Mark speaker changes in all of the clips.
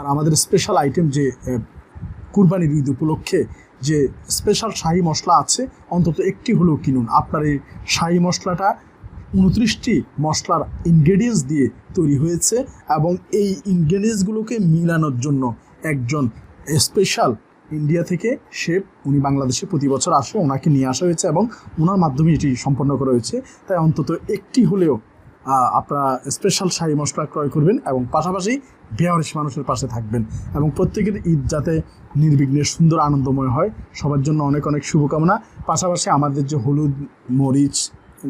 Speaker 1: আর আমাদের special item যে কুরবানির ঈদ উপলক্ষে যে স্পেশাল শাহি মশলা আছে, অন্তত একটি হলেও কিনুন। আপনার এই শাহি মশলাটা উনত্রিশটি মশলার ইনগ্রেডিয়েন্টস দিয়ে তৈরি হয়েছে এবং এই ইনগ্রেডিয়েন্টসগুলোকে মিলানোর জন্য একজন স্পেশাল ইন্ডিয়া থেকে শেফ উনি বাংলাদেশে প্রতি বছর আসে, ওনাকে নিয়ে আসা হয়েছে এবং ওনার মাধ্যমে এটি সম্পন্ন করা হয়েছে। তাই অন্তত একটি হলেও আপনারা স্পেশাল শাহি মশলা ক্রয় করবেন এবং পাশাপাশি বেয়ারিশ মানুষের পাশে থাকবেন এবং প্রত্যেকের ঈদ যাতে নির্বিঘ্নে সুন্দর আনন্দময় হয়, সবার জন্য অনেক অনেক শুভকামনা। পাশাপাশি আমাদের যে হলুদ, মরিচ,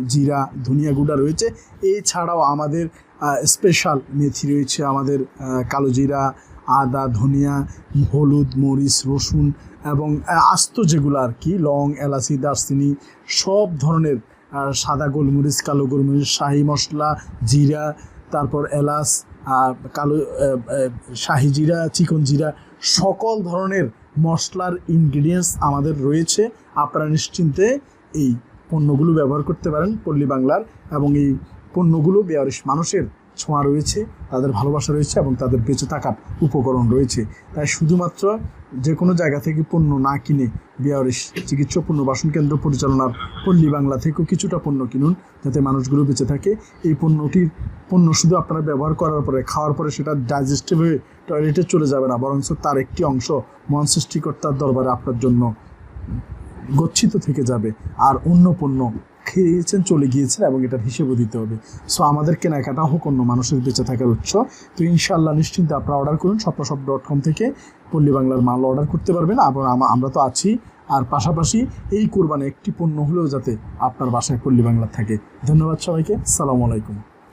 Speaker 1: জিরা, ধনিয়া গুঁড়া রয়েছে, এছাড়াও আমাদের স্পেশাল মেথি রয়েছে, আমাদের কালো জিরা, আদা, ধনিয়া, হলুদ, মরিচ, রসুন এবং আস্ত যেগুলো আর কি, লং, এলাচি, দারচিনি, সব ধরনের সাদা গোলমরিচ, কালো গোলমরিচ, শাহি মশলা, জিরা, তারপর এলাচ, আর কালো শাহি জিরা, চিকন জিরা, সকল ধরনের মশলার ইনগ্রিডিয়েন্টস আমাদের রয়েছে। আপনারা নিশ্চিন্তে এই পণ্যগুলো ব্যবহার করতে পারেন পল্লী বাংলার এবং এই পণ্যগুলো বেয়ারিশ মানুষের ছোঁয়া রয়েছে, তাদের ভালোবাসা রয়েছে এবং তাদের বেঁচে থাকার উপকরণ রয়েছে। তাই শুধুমাত্র যে কোনো জায়গা থেকে পণ্য না কিনে বিয়ারিশ চিকিৎসা পণ্য, বাসন কেন্দ্র পরিচালনার পল্লী বাংলা থেকেও কিছুটা পণ্য কিনুন, যাতে মানুষগুলো বেঁচে থাকে। এই পণ্যটির পণ্য শুধু আপনারা ব্যবহার করার পরে, খাওয়ার পরে সেটা ডাইজেস্টিভ হয়ে টয়লেটে চলে যাবে না, বরঞ্চ তার একটি অংশ মন সৃষ্টিকর্তার দরবারে আপনার জন্য গচ্ছিত থেকে যাবে। আর অন্য পণ্য খেয়েছেন, চলে গিয়েছেন এবং এটার হিসেবও দিতে হবে। সো আমাদের কেনাকাটা হোক, অন্য মানুষের বেঁচে থাকার উৎস। তো ইনশাল্লাহ নিশ্চিন্তে আপনারা অর্ডার করুন স্বপ্নসব ডট কম থেকে পল্লী বাংলার মাল অর্ডার করতে পারবেন। এবং আমরা তো আছি। আর পাশাপাশি এই কোরবানি একটি পণ্য হলেও যাতে আপনার বাসায় পল্লী বাংলা থাকে। ধন্যবাদ সবাইকে। সালামু আলাইকুম।